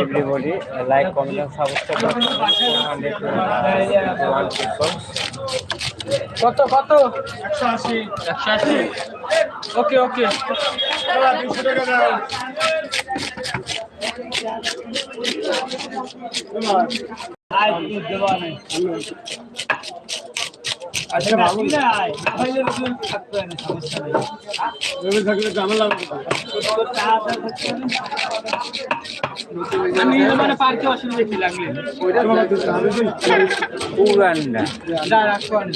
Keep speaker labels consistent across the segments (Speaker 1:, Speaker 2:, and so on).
Speaker 1: Everybody like comment and subscribe
Speaker 2: কত কত? 180 180 ওকে ওকে। চলা 200 টাকা দাও আই তুমি দেবা মানে
Speaker 1: Uganda.
Speaker 2: যা রাখব আনি।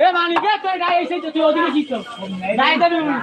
Speaker 2: এ মানিক তুই গায়ে এসেছিস তুই ওদিকে কি তো নাই দেবে মানিক।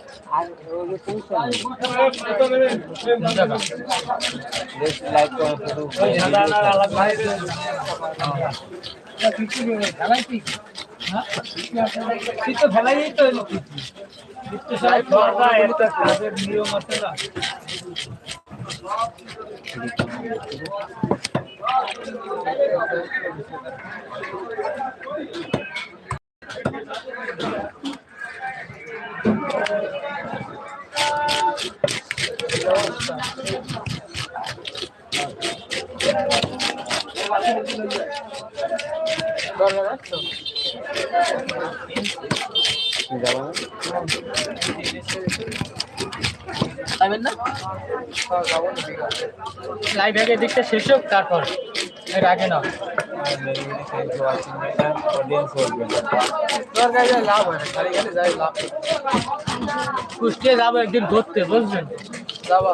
Speaker 2: নিয়ম আছে না
Speaker 1: যাব না?
Speaker 2: লাইভ আগে দিকটা শেষ হোক তারপর এর আগে না কুষ্টিয়া যাব একদিন ঘুরতে বুঝলেন যাবা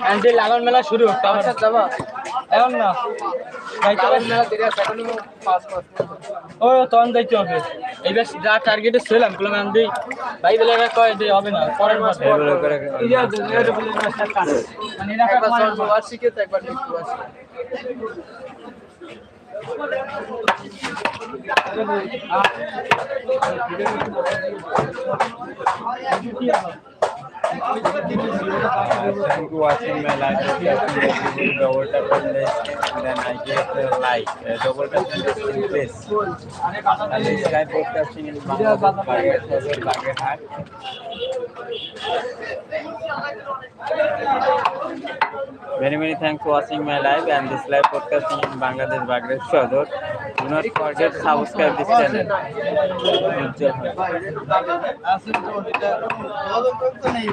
Speaker 2: অ্যান্টি লাগান মেলা শুরু হোক যাবা এখন না? ও তখন যাইতে হবে। এইবার যা টার্গেটে ছিলাম বললাম আমি ভাই বলে কয় যে হবে না পরের মাসে। একবার
Speaker 1: Thank you watching my live podcast. Please double tap on the screen, then I get the like. Uh, double tap on the please. And this live podcasting in Bangladesh, Bagerhat, Bagerhat. Many many thanks for watching my live and this live podcasting in Bangladesh, Bagerhat, Shodor. Do not forget to subscribe this channel.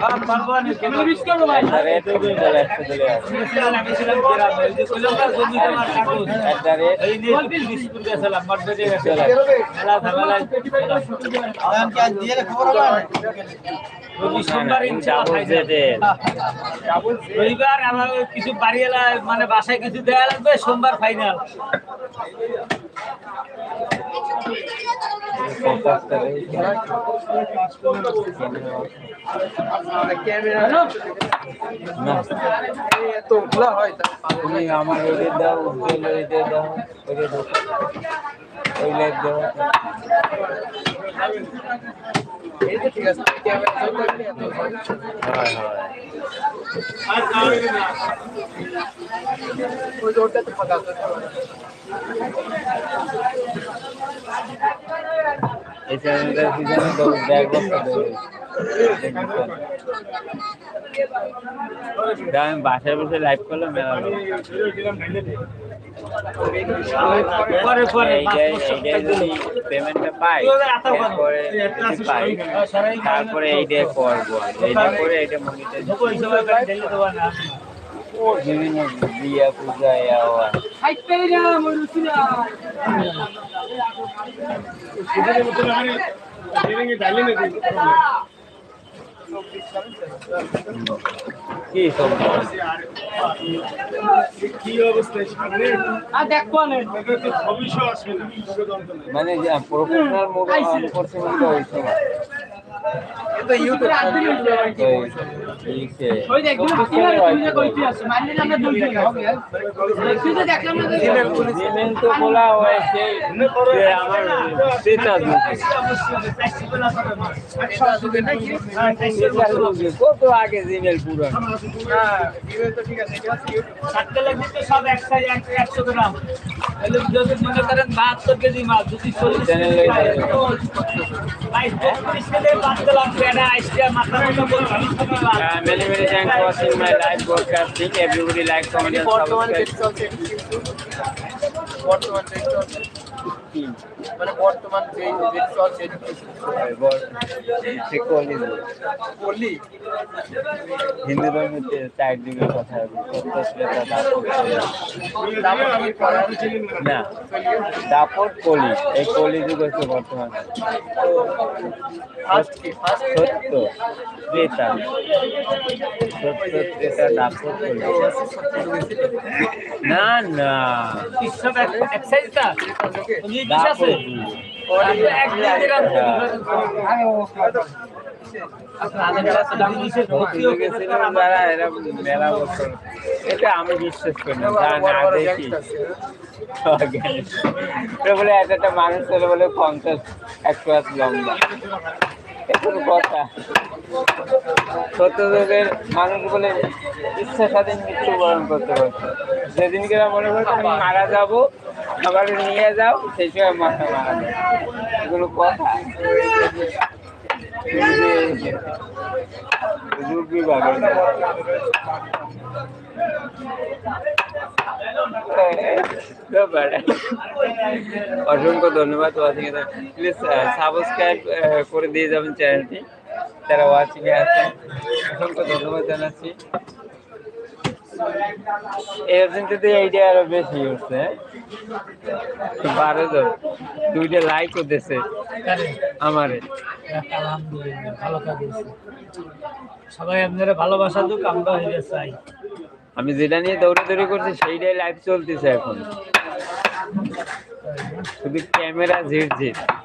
Speaker 1: হয়।
Speaker 2: রবিবার আমার কিছু বাড়ি মানে বাসায় কিছু দেওয়া লাগবে সোমবার ফাইনাল
Speaker 1: Focus করে। না
Speaker 2: তো খোলা হয়
Speaker 1: তুমি আমার ওইটা দাও উজ্জ্বল ওইটা দাও ওইটা দাও ওই লাইট দাও
Speaker 2: ঠিক আছে
Speaker 1: হয় হয়
Speaker 2: ওই রোডটা তো ফাঁকা আছে
Speaker 1: এই চ্যানেলটার সিজনে তো ব্যাগ বক্স দেবে আমি বাসায় বসে লাইভ করলে মেলা তারপরে এইটাই করব। এইটা করে এইটা মনিটাইজ বিভিন্ন বিয়া পূজা ইয়াওয়া কি সব?
Speaker 3: আর দেখব
Speaker 1: মানে প্রফেশনাল মোড করছে বলা হয়েছে কত আগে জিমেল পুরো?
Speaker 2: সব একশো গ্রাম। যদি মনে করেন বাহাত্তর কেজি মাছ যদি চল্লিশ
Speaker 1: Uh, many, many thanks for watching my live broadcasting. Everybody like, comment, and subscribe.
Speaker 3: মানে বর্তমান যে রেট চলছে এটা কি? বললি?
Speaker 1: হিন্দু ধর্মের কথা
Speaker 3: তারপর আমি পড়ার
Speaker 1: না দাপট কলি। এই কলি যুগ হচ্ছে বর্তমানে। সত্য। ত্রেতা সত্য ত্রেতা দাপট কলি। না না। এটা আমি বিশ্বাস করি না দেখি বলে এক একটা মানুষ বলে পঞ্চাশ একশো হাত এগুলো কথা। সত্য মানুষ বলে ইচ্ছা স্বাধীন মৃত্যুবরণ করতে পারছে। যেদিনকে এরা মনে করছে আমি মারা যাব আবার নিয়ে যাও, সেই সময় মাথা মারা এগুলো কথা। হুজুর বিভাগের অসংখ্য ধন্যবাদ ওয়াচিং এ প্লিজ সাবস্ক্রাইব করে দিয়ে যাবেন চ্যানেলটি যারা ওয়াচিং এ আছেন, অসংখ্য ধন্যবাদ জানাচ্ছি। এই অর্জনটাতে এইটা আরও বেশি হচ্ছে বারো জন দুইটা লাইক করতেছে আমারে।
Speaker 2: ভালো কাজ সবাই আপনারা ভালোবাসা দুক আমরা হয়ে চাই।
Speaker 1: আমি যেটা নিয়ে দৌড়াদৌড়ি করছি সেইটাই লাইভ চলতেছে এখন। শুধু ক্যামেরা ঝিরঝির।
Speaker 2: তাহলে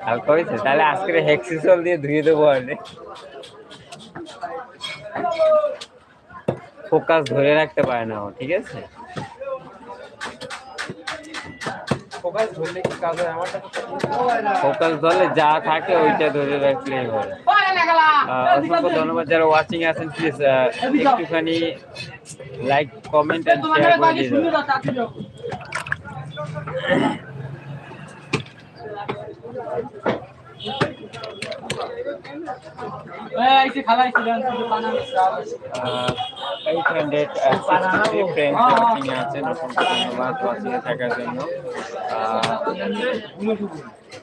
Speaker 1: হালকা হয়েছে তাহলে আজকে হেক্সিসল দিয়ে ধুয়ে দেবো আর ফোকাস ধরে রাখতে পারে না ও ঠিক আছে?
Speaker 3: ফোকাস ধরলে
Speaker 1: যা থাকে ওইটা ধরে রাখলেই হয়। আহ, অসংখ্য ধন্যবাদ যারা ওয়াচিং আছেন প্লিজ একটুখানি লাইক কমেন্ট এন্ড শেয়ার করে দিয়ে আছেন অসংখ্য ধন্যবাদ ওয়াচিং থাকার জন্য।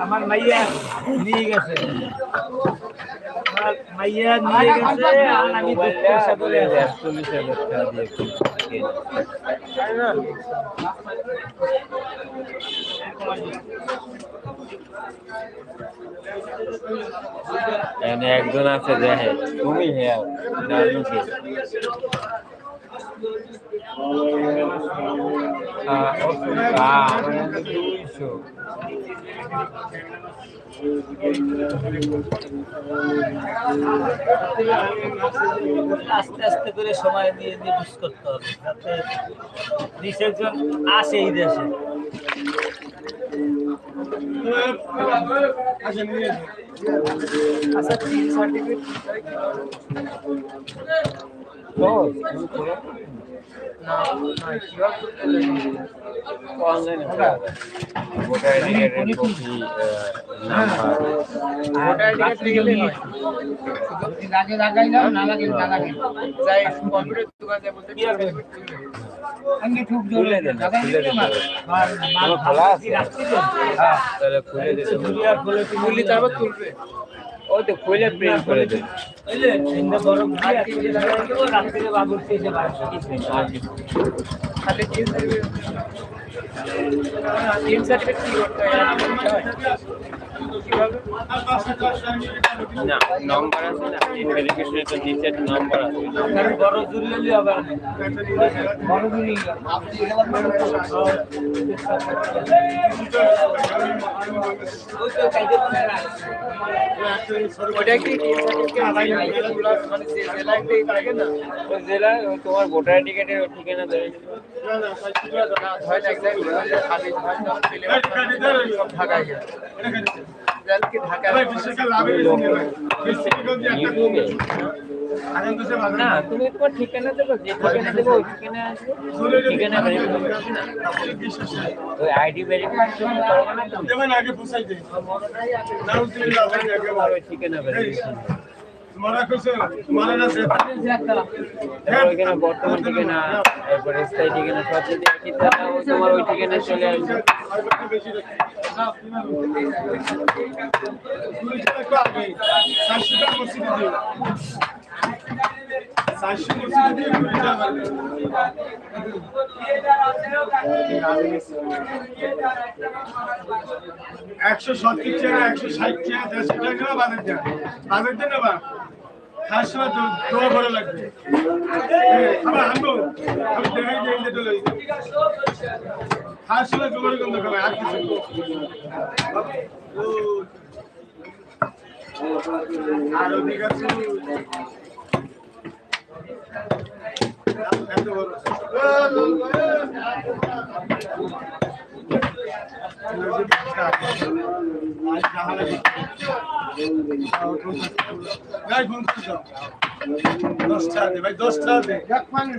Speaker 2: আমার মাইয়া নিয়ে গেছে আমার মাইয়া নিয়ে গেছে আর আমি দুঃখ পয়সা করে
Speaker 1: চল্লিশ হাজার টাকা দিয়ে কিনছি। এখানে একজন আছে যে হে তুমি হে নানুকে আমার
Speaker 2: আস্তে আস্তে করে সময় দিয়ে দিয়ে বুঝ করতে হবে, যাতে রিসেপশন আসে এই দেশে।
Speaker 3: আচ্ছা সার্টিফিকেট
Speaker 1: তো তুমি করো।
Speaker 3: না না কীভাবে
Speaker 1: অনলাইনে ভোটার আইডি কার্ডের copy number
Speaker 3: voter ID card নিয়ে গেলেই।
Speaker 4: লাগে লাগাই না না লাগে না লাগে
Speaker 3: যাই কম্পিউটার দোকানে যাই বলতে
Speaker 2: কি হবে?
Speaker 4: আমি খুব
Speaker 1: খুলে দেন খুলে দিতে হবে। খোলা আছে তাহলে খুলে দিতে হবে।
Speaker 3: তারপর তুলবে
Speaker 1: ওই তো খুলে প্রিন্ট করে
Speaker 3: দেবে তিন সার্টিফিকেট কি করতে হয়?
Speaker 1: না নম্বর আছে না? ভেরিফিকেশনের তো নিচে নম্বর আছে।
Speaker 2: বড় জুড়লে হবে
Speaker 4: বড় গুলি
Speaker 3: ওটা কি? তিন সার্টিফিকেট যে জেলায় দিয়ে থাকে না
Speaker 1: ওই জেলা তোমার ভোটার আইডি কার্ডের ঠিকানা দেবে
Speaker 3: না হয় হয় হয়
Speaker 1: তুমি তোমার ঠিকানা দেবো যে ঠিকানা দেবো ওই ঠিকানা আসবে। ঠিকানা ওই আইডি ভেরিফিকেশন করবে না তুমি। ঠিকানা ভেরিফিকেশন ওইখানে বর্তমান ঠিকানা এরপর স্থায়ী ঠিকানা সব যদি একই তাহলে ও তোমার ওই ঠিকানা চলে আসবে।
Speaker 5: একশো সত্তর টাকা একশো ষাট টাকা দেড়শো টাকা বাজার দেন। বাজার দেন খাওয়ার সময় তো দোয়া ভরে লাগবে। আমার আনব আমি দেখাই দিয়ে এনে চলে খাওয়ার সময় জোগাড় করতে হবে আর কিছু আর অধিক আছে এত বড় ভাই ফোন করে দাও দশটা দে ভাই দশটা দে বাঙালি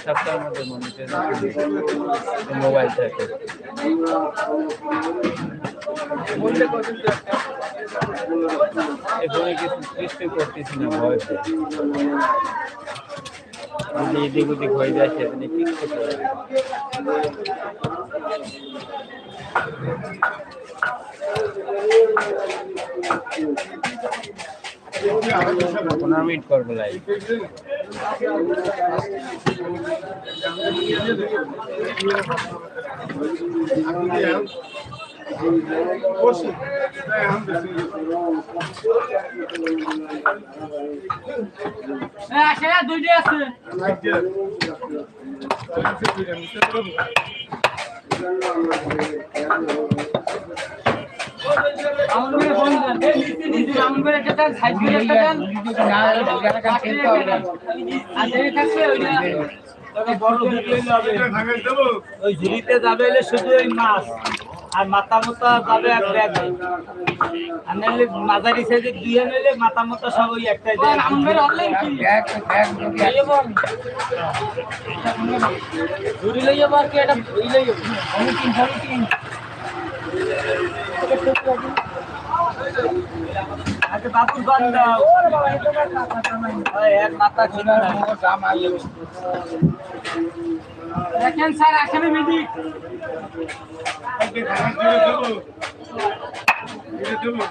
Speaker 1: সপ্তাহের মধ্যে মনিটাইজেশন মোবাইল থাকে এখানে কিছু সৃষ্টি করতেছি না ভয়তে যদি এদিক ওদিক হয়ে যায় সেদিনে কিচ্ছু করে না। পনেরো মিনিট করব লাইভ
Speaker 4: আছে।
Speaker 2: ওই ঝুড়িতে যাবে শুধু ওই মাছ আর মাথা মতো যাবে এক ব্যাগ আর নাহলে মাঝারি সাইজের দুই নিলে মাথা মতো সব ওই একটাই দেয়
Speaker 4: আমার করে কি এটা ই লইয়ে আমি তিন সাড়ে তিন আর
Speaker 2: আচ্ছা বাবুর গান দাও ওই এক মাথা ছিল না
Speaker 4: দেখেন স্যার এখানে মিডিক
Speaker 5: এটা দেবো